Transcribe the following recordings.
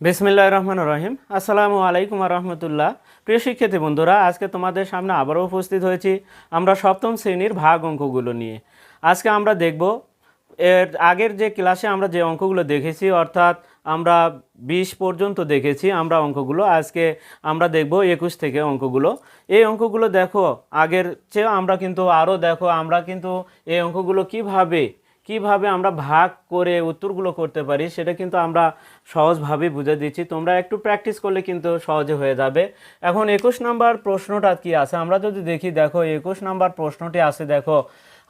বিসমিল্লাহ রহমান রহিম। আসসালামু আলাইকুম রহমতুল্লাহ। প্রিয় শিক্ষার্থী বন্ধুরা, আজকে তোমাদের সামনে আবারও উপস্থিত হয়েছি আমরা সপ্তম শ্রেণির ভাগ অঙ্কগুলো নিয়ে। আজকে আমরা দেখব, এর আগের যে ক্লাসে আমরা যে অঙ্কগুলো দেখেছি, অর্থাৎ আমরা বিশ পর্যন্ত দেখেছি আমরা অঙ্কগুলো, আজকে আমরা দেখব একুশ থেকে অঙ্কগুলো। এই অঙ্কগুলো দেখো, আগের চেয়ে আমরা কিন্তু আরও দেখো, আমরা কিন্তু এই অঙ্কগুলো কীভাবে কীভাবে আমরা ভাগ করে উত্তরগুলো করতে পারি, সেটা কিন্তু আমরা সহজভাবে বুঝে দিচ্ছি। তোমরা একটু প্র্যাকটিস করলে কিন্তু সহজে হয়ে যাবে। এখন একুশ নাম্বার প্রশ্নটা কি আছে? আমরা যদি দেখি, দেখো, একুশ নাম্বার প্রশ্নটি আছে, দেখো,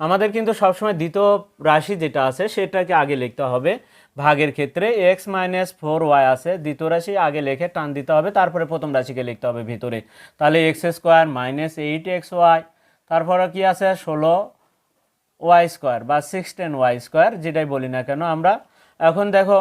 আমাদের কিন্তু সবসময় দ্বিতীয় রাশি যেটা আছে, সেটাকে আগে লিখতে হবে। ভাগের ক্ষেত্রে এক্স মাইনাস ফোর ওয়াই আছে, দ্বিতীয় রাশি আগে লিখে টান দিতে হবে, তারপরে প্রথম রাশিকে লিখতে হবে ভিতরে। তাহলে x square minus eight x y তারপরে কি আছে? ষোলো ওয়াই স্কোয়ার বা সিক্স টেন ওয়াই স্কোয়ার যেটাই বলি না কেন আমরা এখন দেখো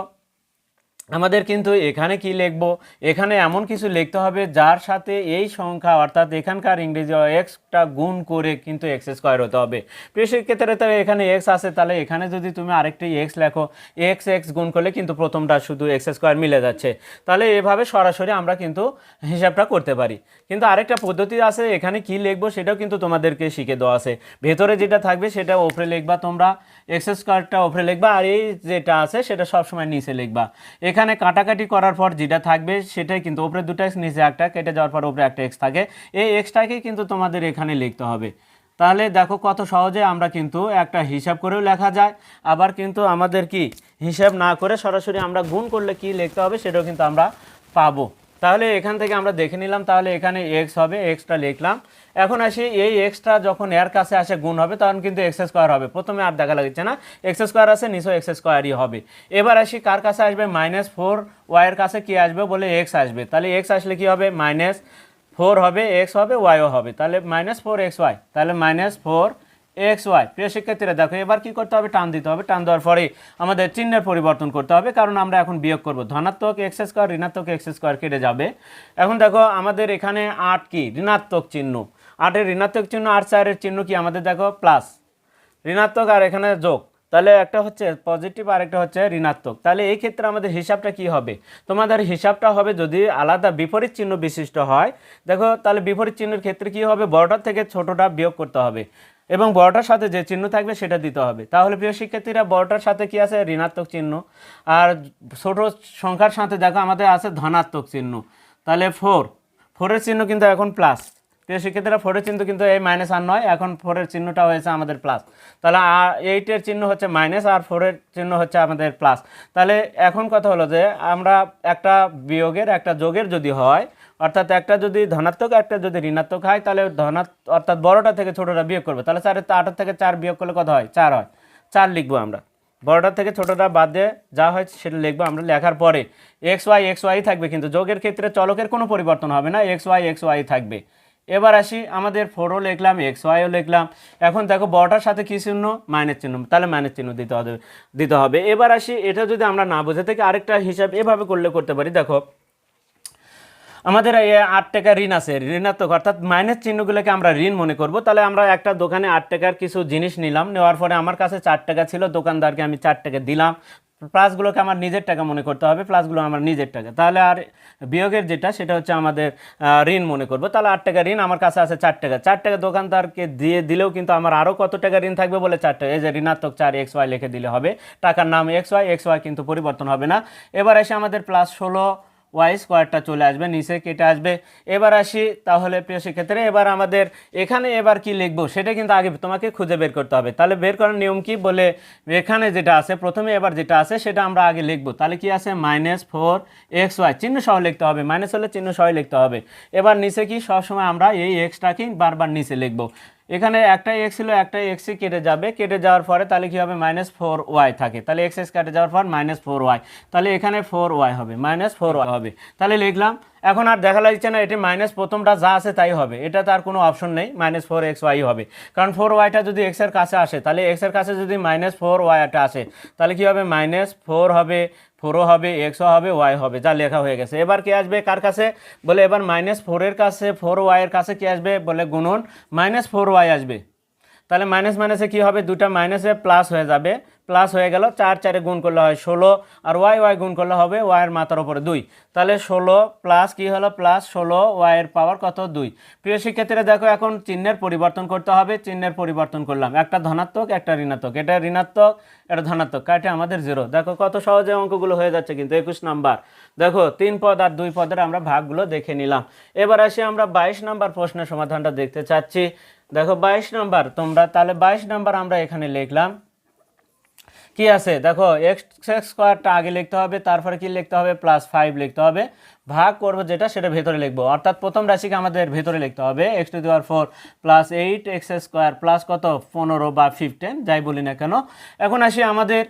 আমাদের কিন্তু এখানে কি লিখব? এখানে এমন কিছু লিখতে হবে যার সাথে এই সংখ্যা, অর্থাৎ এখানকার ইংরেজি এক্সটা গুণ করে কিন্তু এক্স স্কোয়ার হতে হবে। প্রিয় ক্ষেত্রে তো এখানে এক্স আছে, তাহলে এখানে যদি তুমি আরেকটি এক্স লেখো এক্স এক্স গুণ করলে কিন্তু প্রথমটা শুধু এক্স স্কোয়ার মিলে যাচ্ছে। তাহলে এভাবে সরাসরি আমরা কিন্তু হিসাবটা করতে পারি। কিন্তু আরেকটা পদ্ধতি আছে, এখানে কি লিখব সেটাও কিন্তু তোমাদেরকে শিখে দেওয়া আছে। ভেতরে যেটা থাকবে সেটা ওপরে লিখবা তোমরা এক্স স্কোয়ারটা ওপরে লিখবা, আর এই যেটা আছে সেটা সবসময় নিচে লিখবা। এখানে কাটাকাটি করার পর যেটা থাকবে সেটাই কিন্তু ওপরে দুটো এক্স নিচে একটা, কেটে যাওয়ার পর ওপরে একটা এক্স থাকে। এই এক্সটাকেই কিন্তু তোমাদের এখানে লিখতে হবে। তাহলে দেখো কত সহজে আমরা কিন্তু একটা হিসাব করেও লেখা যায়। আবার কিন্তু আমাদের কি? হিসাব না করে সরাসরি আমরা গুণ করলে কি লিখতে হবে সেটাও কিন্তু আমরা পাবো। তাহলে এখান থেকে আমরা দেখে নিলাম, তাহলে এখানে এক্স হবে এক্সটা লিখলাম। এখন আসি, এই এক্সটা যখন এর কাছে আসে গুণ হবে, তখন কিন্তু এক্স স্কোয়ার হবে। প্রথমে আর দেখা লাগছে না। এক্স স্কোয়ার আছে নিশ্চয় এক্স স্কোয়ারই হবে। এবার আসি, কার কাছে আসবে? মাইনাস ফোর ওয়াইয়ের কাছে কি আসবে বলে এক্স আসবে। তাহলে এক্স আসলে কি হবে? মাইনাস ফোর হবে এক্স হবে ওয়াইও হবে। তাহলে মাইনাস ফোর এক্স ওয়াই তাহলে মাইনাস ফোর এক্স ওয়াই। প্রিয় শিক্ষার্থীরা, দেখো, এবার কি করতে হবে? টান দিতে হবে। টান দেওয়ার পরে আমাদের চিহ্নের পরিবর্তন করতে হবে, কারণ আমরা এখন বিয়োগ করব। ধনাত্মক এক্স স্কোয়ার, ঋণাত্মক এক্স স্কোয়ার কেটে যাবে। এখন দেখো, আমাদের এখানে আট কি? ঋণাত্মক চিহ্ন। আটের ঋণাত্মক চিহ্ন, আর চারের চিহ্ন কি আমাদের? দেখো প্লাস ঋণাত্মক আর এখানে যোগ। তাহলে একটা হচ্ছে পজিটিভ আর একটা হচ্ছে ঋণাত্মক। তাহলে এই ক্ষেত্রে আমাদের হিসাবটা কি হবে? তোমাদের হিসাবটা হবে যদি আলাদা বিপরীত চিহ্ন বিশিষ্ট হয়, দেখো তাহলে বিপরীত চিহ্নের ক্ষেত্রে কি হবে? বড়টার থেকে ছোটটা বিয়োগ করতে হবে এবং বড়টার সাথে যে চিহ্ন থাকবে সেটা দিতে হবে। তাহলে প্রিয় শিক্ষার্থীরা, বড়টার সাথে কি আছে? ঋণাত্মক চিহ্ন। আর ছোট সংখ্যার সাথে দেখো আমাদের আছে ধনাত্মক চিহ্ন। তাহলে ফোর ফোরের চিহ্ন কিন্তু এখন প্লাস প্রিয় শিক্ষার্থীরা ফোরের চিহ্ন কিন্তু এই মাইনাস আর নয়, এখন ফোরের চিহ্নটা হয়েছে আমাদের প্লাস তাহলে আর এইটের চিহ্ন হচ্ছে মাইনাস আর ফোরের চিহ্ন হচ্ছে আমাদের প্লাস তাহলে এখন কথা হলো যে আমরা একটা বিয়োগের একটা যোগের যদি হয়, অর্থাৎ একটা যদি ধনাত্মক, একটা যদি ঋণাত্মক হয়, তাহলে ধনাত্ম অর্থাৎ বড়টা থেকে ছোটোটা বিয়োগ করবে। তাহলে চারের আটের থেকে চার বিয়োগ করলে কত হয়? চার হয়। চার লিখব আমরা। বড়টার থেকে ছোটোটা বাদ দিয়ে যা হয় সেটা লিখব আমরা লেখার পরে। এক্স ওয়াই এক্স ওয়াই থাকবে কিন্তু যোগের ক্ষেত্রে চলকের কোনো পরিবর্তন হবে না। এক্স ওয়াই এক্স ওয়াই থাকবে। এবার আসি আমাদের ফোরও লিখলাম এক্স ওয়াইও লিখলাম। এখন দেখো বটার সাথে কী চিহ্ন? মাইনাস চিহ্ন। তাহলে মাইনাস চিহ্ন দিতে হবে দিতে হবে। এবার আসি, এটা যদি আমরা না বুঝে থেকে, আরেকটা হিসাব এভাবে করলে করতে পারি। দেখো, আমাদের আট টাকা ঋণ আছে, ঋণাত্মক, অর্থাৎ মাইনাস চিহ্নগুলোকে আমরা ঋণ মনে করব। তাহলে আমরা একটা দোকানে আট টাকার কিছু জিনিস নিলাম, নেওয়ার পরে আমার কাছে চার টাকা ছিল, দোকানদারকে আমি চার টাকা দিলাম। প্লাসগুলোকে আমার নিজের টাকা মনে করতে হবে, প্লাসগুলো আমার নিজের টাকা। তাহলে আর বিয়োগের যেটা, সেটা হচ্ছে আমাদের ঋণ মনে করব। তাহলে আট টাকা ঋণ, আমার কাছে আছে চার টাকা। চার টাকা দোকানদারকে দিয়ে দিলেও কিন্তু আমার আরও কত টাকা ঋণ থাকবে বলে চার টাকা। এই যে ঋণাত্মক চার এক্স ওয়াই লিখে দিলে হবে। টাকার নাম এক্স ওয়াই এক্স ওয়াই কিন্তু পরিবর্তন হবে না। এবার এসে আমাদের প্লাস ষোলো ওয়াই স্কোয়ারটা চলে আসবে, নিচে কেটে আসবে। এবার আসি তাহলে প্রিয় শিক্ষার্থীরা, এবার আমাদের এখানে এবার কি লিখব, সেটা কিন্তু আগে তোমাকে খুঁজে বের করতে হবে। তাহলে বের করার নিয়ম কি? বলে এখানে যেটা আছে, প্রথমে এবার যেটা আছে, সেটা আমরা আগে লিখব। তাহলে কি আছে? মাইনাস ফোর এক্স ওয়াই চিহ্ন সহ লিখতে হবে। মাইনাস হলে চিহ্ন সহ লিখতে হবে। এবার নিচে কি? সবসময় আমরা এই এক্সটাকেই বারবার নিচে লিখব। এখানে একটাই এক্স ছিল একটা এক্সই কেটে যাবে। কেটে যাওয়ার পরে তাহলে কী হবে? মাইনাস ফোর ওয়াই থাকে। তাহলে এক্স এক্স কেটে যাওয়ার পর মাইনাস ফোর ওয়াই তাহলে এখানে ফোর ওয়াই হবে। মাইনাস ফোর ওয়াই হবে। তাহলে লিখলাম, এখন আর দেখা লাগছে না, এটি মাইনাস প্রথমটা যা আছে তাই হবে। এটা তার কোনো অপশন নেই মাইনাস ফোর এক্স ওয়াই হবে। কারণ ফোর ওয়াইটা যদি এক্সের কাছে আসে, তাহলে এক্সের কাছে যদি মাইনাস ফোর ওয়াইটা আসে, তাহলে কী হবে? মাইনাস ফোর হবে। ফোরও হবে এক্সও হবে ওয়াই হবে, যা লেখা হয়ে গেছে। এবার কি আসবে? কার কাছে? বলে এবার মাইনাস ফোরের কাছে ফোর ওয়াইয়ের কাছে কি আসবে? বলে গুণন মাইনাস ফোর ওয়াই আসবে। তাহলে মাইনাস মাইনাসে কী হবে? দুটা মাইনাসে প্লাস হয়ে যাবে। প্লাস হয়ে গেল, চার চারে গুণ করলে হয় ষোলো, আর ওয়াই ওয়াই গুণ করলে হবে ওয়াইয়ের মাথার ওপরে দুই। তাহলে ষোলো প্লাস কি হলো? প্লাস ষোলো ওয়াইয়ের পাওয়ার কত? দুই। প্রিয় শিক্ষার্থীরা, দেখো এখন চিহ্নের পরিবর্তন করতে হবে, চিহ্নের পরিবর্তন করলাম। একটা ধনাত্মক, একটা ঋণাত্মক। এটা ঋণাত্মক, এটা ধনাত্মক, কাটে আমাদের জিরো দেখো কত সহজে অঙ্কগুলো হয়ে যাচ্ছে কিন্তু, একুশ নাম্বার। দেখো, তিন পদ আর দুই পদের আমরা ভাগগুলো দেখে নিলাম। এবার আসি আমরা বাইশ নাম্বার প্রশ্নের সমাধানটা দেখতে চাচ্ছি। দেখো বাইশ নাম্বার, তোমরা তাহলে বাইশ নাম্বার আমরা এখানে লিখলাম। কি আছে? দেখো এক্স এক্স স্কোয়ারটা আগে লিখতে হবে, তারপরে কি লিখতে হবে? প্লাস ফাইভ লিখতে হবে। ভাগ করব যেটা, সেটা ভেতরে লিখব। অর্থাৎ প্রথম রাশিকে আমাদের ভেতরে লিখতে হবে x to the power four plus eight x square plus কত? পনেরো বা ফিফটিন যাই বলি না কেন। এখন আসি আমাদের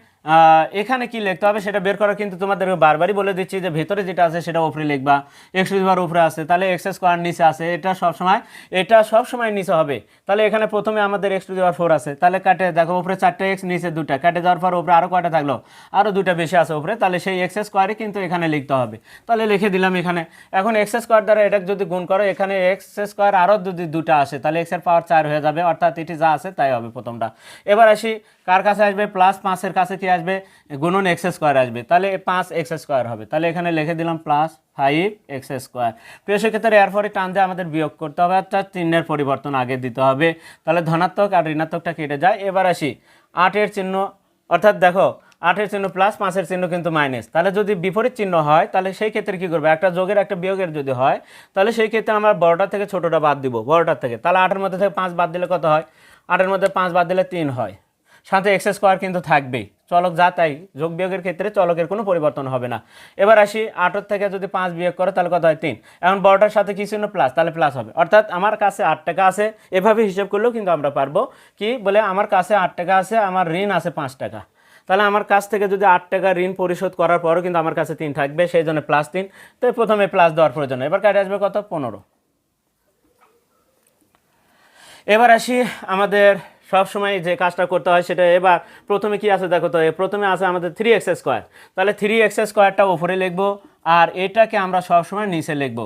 এখানে কি লিখতে হবে সেটা বের করা কিন্তু তোমাদের বারবারই বলে দিচ্ছি যে ভেতরে যেটা আছে সেটা উপরে লিখবা। এক্স টু উপরে আছে, তাহলে এক্স স্কোয়ার নিচে আছে, এটা সবসময় এটা সবসময় নিচে হবে। তাহলে এখানে প্রথমে আমাদের এক্স টু ফোর আছে। তাহলে কাটে, দেখো উপরে চারটে এক্স নিচে দুটা। কাটে যাওয়ার পর উপরে আরও কয়টা থাকল? আরও দুটা বেশি আছে উপরে। তাহলে সেই এক্স স্কোয়ারই কিন্তু এখানে লিখতে হবে। তাহলে লিখে দিলাম এখানে। এখন এক্স স্কোয়ার দ্বারা এটা যদি গুণ করো, এখানে এক্স স্কোয়ার আরও যদি দুটা আসে, তাহলে এক্সের পাওয়ার চার হয়ে যাবে। অর্থাৎ এটি যা আছে তাই হবে প্রথমটা। এবার আসি কার কাছে আসবে? প্লাস পাঁচের কাছে কি আসবে? গুণন এক্স স্কোয়ার আসবে। তাহলে পাঁচ এক্স স্কোয়ার হবে। তাহলে এখানে লিখে দিলাম প্লাস ফাইভ এক্স স্কোয়ার প্রিয় সেক্ষেত্রে এরপরে টান দিয়ে আমাদের বিয়োগ করতে হবে। অর্থাৎ চিহ্নের পরিবর্তন আগে দিতে হবে। তাহলে ধনাত্মক আর ঋণাত্মকটা কেটে যায়। এবার আসি। আটের চিহ্ন, অর্থাৎ দেখো আটের চিহ্ন প্লাস পাঁচের চিহ্ন কিন্তু মাইনাস তাহলে যদি বিপরীত চিহ্ন হয়, তাহলে সেই ক্ষেত্রে কী করবে? একটা যোগের একটা বিয়োগের যদি হয়, তাহলে সেই ক্ষেত্রে আমরা বড়টা থেকে ছোটোটা বাদ দিব, বড়টার থেকে। তাহলে আটের মধ্যে থেকে পাঁচ বাদ দিলে কত হয়? আটের মধ্যে পাঁচ বাদ দিলে তিন হয়। সাথে এক্স স্কোয়ার কিন্তু থাকবেই। চলক যা তাই, যোগ বিয়োগের ক্ষেত্রে চলকের কোনো পরিবর্তন হবে না। এবার আসি আটের থেকে যদি পাঁচ বিয়োগ করে, তাহলে কত হয়? তিন। এখন বড়টার সাথে কি ছিল প্লাস তাহলে প্লাস হবে। অর্থাৎ আমার কাছে আট টাকা আছে। এভাবে হিসেব করলেও কিন্তু আমরা পারব। কি? বলে আমার কাছে আট টাকা আছে, আমার ঋণ আছে পাঁচ টাকা। তাহলে আমার কাছ থেকে যদি আট টাকা ঋণ পরিশোধ করার পরও কিন্তু আমার কাছে তিন থাকবে, সেই জন্য প্লাস তিন। তো প্রথমে প্লাস দেওয়ার প্রয়োজন। এবার কাটে আসবে কত? পনেরো। এবার আসি আমাদের সব সময় যে কাজটা করতে হয় সেটা এবার প্রথমে কি আছে দেখো তো প্রথমে আছে আমাদের থ্রি এক্স স্কোয়ার তাহলে থ্রি এক্স স্কোয়ারটা ওপরে লিখব আর এটাকে আমরা সবসময় নিচে লিখব।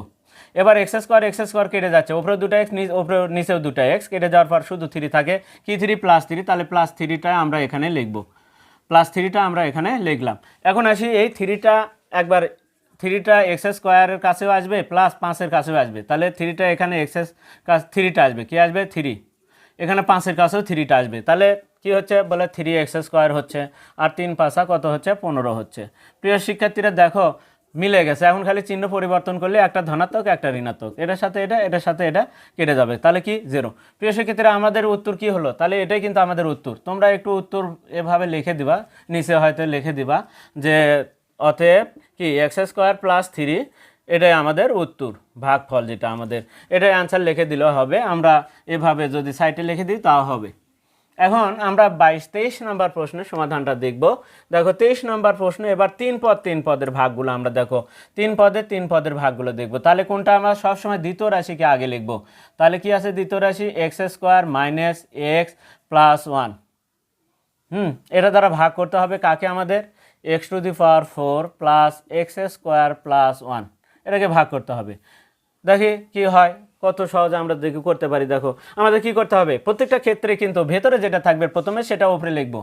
এবার এক্স স্কোয়ার এক্স স্কোয়ার কেটে যাচ্ছে, উপরে দুটো এক্স উপরে নিচেও দুটো এক্স কেটে যাওয়ার পর শুধু থ্রি থাকে। কি থ্রি প্লাস থ্রি তাহলে প্লাস থ্রিটা আমরা এখানে লিখব। প্লাস থ্রিটা আমরা এখানে লিখলাম। এখন আসি এই থ্রিটা একবার থ্রিটা এক্স স্কোয়ারের কাছেও আসবে প্লাস পাঁচের কাছেও আসবে। তাহলে থ্রিটা এখানে এক্সেস থ্রিটা আসবে। কি আসবে? থ্রি এখানে পাঁচের কাছেও থ্রিটা আসবে। তাহলে কি হচ্ছে? বলে থ্রি এক্স স্কোয়ার হচ্ছে। আর তিন পাঁচা কত হচ্ছে? পনেরো হচ্ছে। প্রিয় শিক্ষার্থীরা, দেখো, মিলে গেছে। এখন খালি চিহ্ন পরিবর্তন করলে একটা ধনাত্মক, একটা ঋণাত্মক। এটার সাথে এটা, এটার সাথে এটা কেটে যাবে। তাহলে কি? জিরো প্রিয় শিক্ষার্থীরা, আমাদের উত্তর কি হলো? তাহলে এটাই কিন্তু আমাদের উত্তর। তোমরা একটু উত্তর এভাবে লিখে দিবা। নিচে হয়তো লিখে দিবা যে, অতএব কি? এক্স স্কোয়ার প্লাস থ্রি এটাই আমাদের উত্তর, ভাগফল যেটা আমাদের। এটাই অ্যান্সার লিখে দিলেও হবে। আমরা এভাবে যদি সাইটে লিখে দিই, তাও হবে। এখন আমরা বাইশ, তেইশ নম্বর প্রশ্নের সমাধানটা দেখব। দেখো, তেইশ নম্বর প্রশ্ন এবার তিন পদ, তিন পদের ভাগগুলো আমরা দেখো। তিন পদের তিন পদের ভাগগুলো দেখব। তাহলে কোনটা আমরা সবসময় দ্বিতীয় রাশিকে আগে লিখব? তাহলে কি আছে দ্বিতীয় রাশি? X square minus x plus one hmm, এটা দ্বারা ভাগ করতে হবে কাকে আমাদের? X to the power four plus x square plus one এটাকে ভাগ করতে হবে। দেখি কি হয়, কত সহজে আমরা দেখি, করতে পারি। দেখো, আমাদের কি করতে হবে? প্রত্যেকটা ক্ষেত্রে কিন্তু ভেতরে যেটা থাকবে প্রথমে সেটা উপরে লিখব।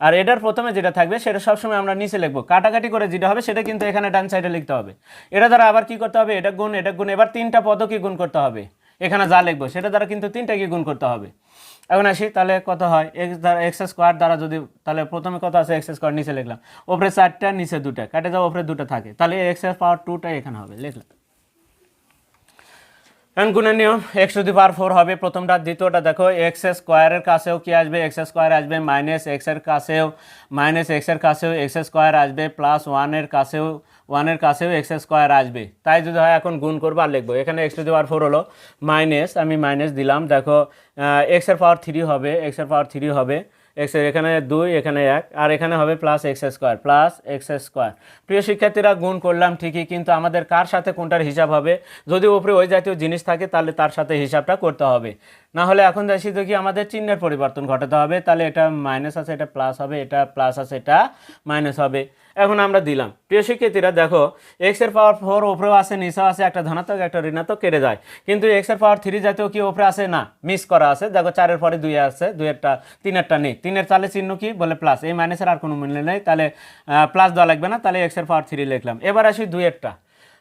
আর এটার প্রথমে যেটা থাকবে সেটা সবসময় আমরা নিচে লিখব। কাটাকাটি করে যেটা হবে সেটা কিন্তু এখানে ডান সাইডে লিখতে হবে। এটা দ্বারা আবার কি করতে হবে? এটা গুণ এটা গুণ, এবার তিনটা পদকে গুণ করতে হবে। এখানে যা লিখব, সেটা দ্বারা কিন্তু তিনটা কি গুণ করতে হবে। এখন আসি, তাহলে কত হয়? এক্স দ্বারা এক্স স্কোয়ার দ্বারা যদি, তাহলে প্রথমে কত আছে? এক্স স্কোয়ার নিচে লিখলাম। ওপরে চারটা, নিচে দুটা। কাটে যাও ওপরে দুটো থাকে। তাহলে এক্স পাওয়ার টুটা এখানে হবে, লিখলাম। এখন গুণের নিয়ম x to the power four হবে প্রথমটা। দ্বিতীয়টা দেখো এক্স স্কোয়ারের কাছেও কি আসবে? এক্স স্কোয়ার আসবে মাইনাস এক্সের কাছেও মাইনাস এক্সের কাছেও এক্স স্কোয়ার আসবে প্লাস ওয়ানের কাছেও ওয়ানের কাছেও এক্স স্কোয়ার আসবে। তাই যদি হয় এখন গুণ করব আর লিখব। এখানে x to the power four হলো মাইনাস, আমি মাইনাস দিলাম। দেখো এক্সের পাওয়ার থ্রি হবে এক্সের পাওয়ার থ্রি হবে এক্সের এখানে দুই, এখানে এক, আর এখানে হবে plus x square plus x square. প্রিয় শিক্ষার্থীরা, গুণ করলাম ঠিকই, কিন্তু আমাদের কার সাথে কোনটার হিসাব হবে? যদি উপরে ওই জাতীয় জিনিস থাকে, তাহলে তার সাথে হিসাবটা করতে হবে। না হলে এখন যাই শুধু কি আমাদের চিহ্নের পরিবর্তন ঘটাতে হবে। তাহলে এটা মাইনাস আছে, এটা প্লাস হবে, এটা প্লাস আছে, এটা মাইনাস হবে। এখন আমরা দিলাম। প্রিয় শিক্ষার্থীরা, দেখো এক্সের পাওয়ার ফোর ওপরেও আছে, নিচেও আছে, একটা ধনাত্মক, একটা ঋণাত্মক, কেটে যায়। কিন্তু এক্সের পাওয়ার থ্রি জাতীয় কি ওপরে আছে? না মিস করা আছে। দেখো, চারের পরে দুই আছে, দুইয়েরটা, তিনেরটা নেই। তিনের তাহলে চিহ্ন কি? বলে প্লাস এই মাইনাসের আর কোনো মূল্য নেই। তাহলে প্লাস দেওয়া লাগবে না। তাহলে এক্সের পাওয়ার থ্রি লিখলাম। এবার আসি দুইয়েরটা।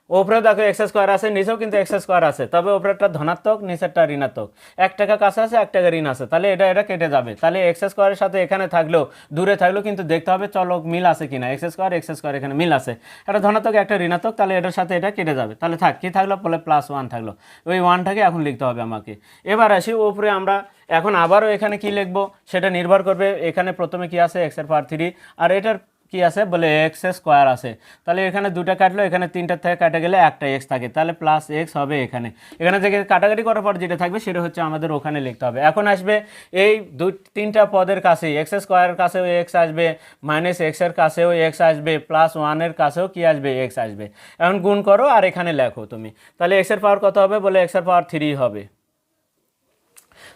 ওপরেও দেখো এক্স স্কোয়ার আছে, নিচেও কিন্তু এক্স স্কোয়ার আছে। তবে ওপরেরটা ধনাত্মক, নিচেরটা ঋণাত্মক। এক টাকা কাছে আছে, এক টাকা ঋণ আছে। তাহলে এটা এটা কেটে যাবে। তাহলে এক্স স্কোয়ারের সাথে এখানে থাকলেও, দূরে থাকলেও কিন্তু দেখতে হবে চলক মিল আছে কিনা। এক্স স্কোয়ার এক্স স্কোয়ার এখানে মিল আছে। একটা ধনাত্মক, একটা ঋণাত্মক, তাহলে এটার সাথে এটা কেটে যাবে। তাহলে থাক, কী থাকল? বলে প্লাস ওয়ান থাকল। ওই ওয়ানটাকে এখন লিখতে হবে আমাকে। এবার আসি ওপরে আমরা, এখন আবারও এখানে কি লিখব? সেটা নির্ভর করবে এখানে প্রথমে কি আছে? এক্স পার থ্রি আর এটার কি আছে? বলে এক্স স্কোয়ার আছে। তাহলে এখানে দুটা কাটলো, এখানে তিনটার থেকে কাটা গেলে একটা এক্স থাকে। তাহলে প্লাস এক্স হবে এখানে। এখানে থেকে কাটাকাটি করার পর যেটা থাকবে সেটা হচ্ছে আমাদের ওখানে লিখতে হবে। এখন আসবে এই দু তিনটা পদের কাছেই এক্স স্কোয়ারের কাছেও এক্স আসবে মাইনাস এক্সের কাছেও এক্স আসবে প্লাস ওয়ানের কাছেও কি আসবে? এক্স আসবে। এখন গুণ করো আর এখানে লেখো তুমি। তাহলে এক্সের পাওয়ার কত হবে? বলে এক্সের পাওয়ার থ্রি হবে।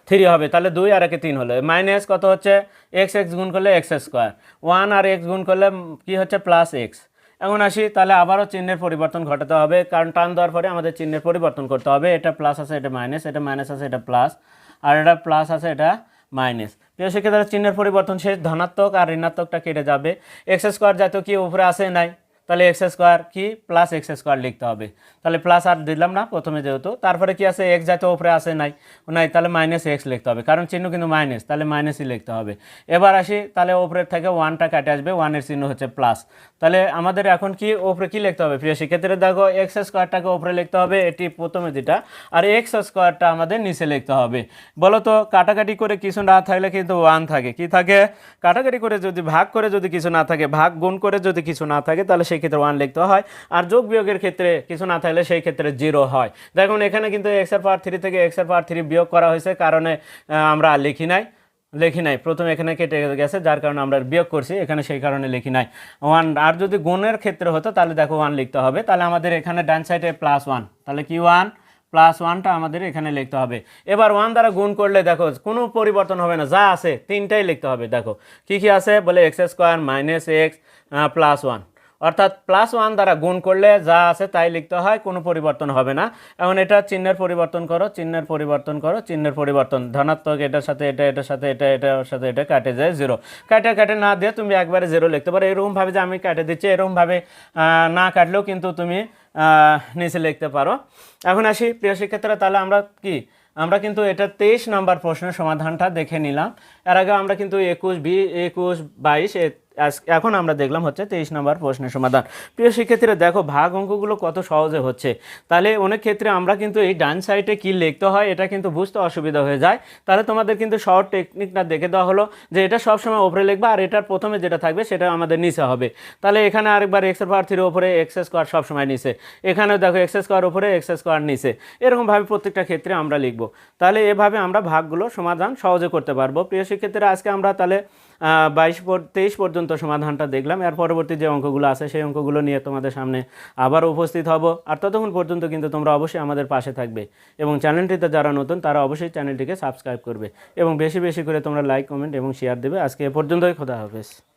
থ্রি হবে, তাহলে দুই আর একে তিন হলো। মাইনাস কত হচ্ছে? এক্স এক্স গুণ করলে এক্স স্কোয়ার ওয়ান আর এক্স গুণ করলে কি হচ্ছে? প্লাস এক্স এখন আসি, তাহলে আবারও চিহ্নের পরিবর্তন ঘটাতে হবে, কারণ টান দেওয়ার পরে আমাদের চিহ্নের পরিবর্তন করতে হবে। এটা প্লাস আছে, এটা মাইনাস এটা মাইনাস আছে, এটা প্লাস আর এটা প্লাস আছে, এটা মাইনাস প্রিয় সেক্ষেত্রে চিহ্নের পরিবর্তন শেষ, ধনাত্মক আর ঋণাত্মকটা কেটে যাবে। এক্স স্কোয়ার জাতীয় কি উপরে আসে নাই। তাহলে এক্স স্কোয়ার কি? প্লাস এক্স স্কোয়ার লিখতে হবে। তাহলে প্লাস আর দিলাম না প্রথমে যেহেতু। তারপরে কি আছে? এক্স জাতীয় ওপরে আসে নাই। নাই, তাহলে মাইনাস এক্স লিখতে হবে। কারণ চিহ্ন কিন্তু মাইনাস তাহলে মাইনাসই লিখতে হবে। এবার আসি, তাহলে ওপরের থেকে ওয়ানটা কাটে আসবে। ওয়ানের চিহ্ন হচ্ছে প্লাস তাহলে আমাদের এখন কি ওপরে কি লিখতে হবে? প্রিয় শিক্ষার্থীরা, দেখো এক্স স্কোয়ারটাকে ওপরে লিখতে হবে। এটি প্রথমে যেটা। আর এক্স স্কোয়ারটা আমাদের নিচে লিখতে হবে। বলো তো, কাটাকাটি করে কিছু না থাকলে কিন্তু ওয়ান থাকে। কি থাকে? কাটাকাটি করে যদি, ভাগ করে যদি কিছু না থাকে, ভাগ, গুণ করে যদি কিছু না থাকে, তাহলে সেই ক্ষেত্রে ওয়ান লিখতে হয়। আর যোগ বিয়োগের ক্ষেত্রে কিছু না থাকলে সেই ক্ষেত্রে জিরো হয়। দেখুন, এখানে কিন্তু এক্সের পাওয়ার থ্রি থেকে এক্সের পাওয়ার থ্রি বিয়োগ করা হয়েছে, কারণে আমরা লিখি নাই। লিখি নাই। প্রথমে এখানে কেটে গেছে, যার কারণে আমরা বিয়োগ করছি, এখানে সেই কারণে লিখি নাই। ওয়ান আর যদি গুণের ক্ষেত্রে হতো, তাহলে দেখো ওয়ান লিখতে হবে। তাহলে আমাদের এখানে ডান সাইডে প্লাস ওয়ান তাহলে কি ওয়ান প্লাস ওয়ানটা আমাদের এখানে লিখতে হবে। এবার ওয়ান দ্বারা গুণ করলে দেখো, কোনো পরিবর্তন হবে না। যা আছে, তিনটাই লিখতে হবে। দেখো, কি কি আছে? বলে x square minus x plus one অর্থাৎ প্লাস ওয়ান দ্বারা গুণ করলে যা আছে তাই লিখতে হয়, কোনো পরিবর্তন হবে না। এখন এটা চিহ্নের পরিবর্তন করো, চিহ্নের পরিবর্তন করো, চিহ্নের পরিবর্তন। ধনাত্মক এটার সাথে, এটা, এটার সাথে, এটা এটার সাথে, এটা কাটে যায় জিরো কাটে কাটে না দিয়ে তুমি একবারে জিরো লিখতে পারো। এরকমভাবে যে আমি কাটে দিচ্ছি এরকমভাবে না কাটলেও কিন্তু তুমি নিচে লিখতে পারো। এখন আসি প্রিয় শিক্ষার্থীরা, তাহলে আমরা কি? আমরা কিন্তু এটা তেইশ নাম্বার প্রশ্নের সমাধানটা দেখে নিলাম। এর আগে আমরা কিন্তু একুশ, বি, একুশ, বাইশ এখন আমরা দেখলাম হচ্ছে তেইশ নম্বর প্রশ্নের সমাধান। প্রিয় শিক্ষার্থীরা, দেখো ভাগ অঙ্কগুলো কত সহজে হচ্ছে। তাহলে অনেক ক্ষেত্রে আমরা কিন্তু এই ডান সাইডে কী লিখতে হয়, এটা কিন্তু বুঝতে অসুবিধা হয়ে যায়। তাহলে তোমাদের কিন্তু শর্ট টেকনিকটা দেখে দেওয়া হলো যে এটা সবসময় ওপরে লিখবা আর এটার প্রথমে যেটা থাকবে সেটা আমাদের নিচে হবে। তাহলে এখানে আরেকবার এক্সের পাওয়ার থ্রির ওপরে এক্স স্কোয়ার সবসময় নিচে। এখানেও দেখো এক্স স্কোয়ার ওপরে এক্স স্কোয়ার নিচে। এরকমভাবে প্রত্যেকটা ক্ষেত্রে আমরা লিখব। তাহলে এভাবে আমরা ভাগগুলো সমাধান সহজে করতে পারব। প্রিয় শিক্ষার্থীরা, আজকে আমরা তাহলে বাইশ তেইশ পর্যন্ত সমাধানটা দেখলাম। এর পরবর্তী যে অঙ্কগুলো আছে, সেই অঙ্কগুলো নিয়ে তোমাদের সামনে আবার উপস্থিত হব। আর ততক্ষণ পর্যন্ত কিন্তু তোমরা অবশ্যই আমাদের পাশে থাকবে এবং চ্যানেলটিতে যারা নতুন, তারা অবশ্যই চ্যানেলটিকে সাবস্ক্রাইব করবে এবং বেশি বেশি করে তোমরা লাইক কমেন্ট এবং শেয়ার দেবে। আজকে এ পর্যন্তই। খোদা হাফেজ।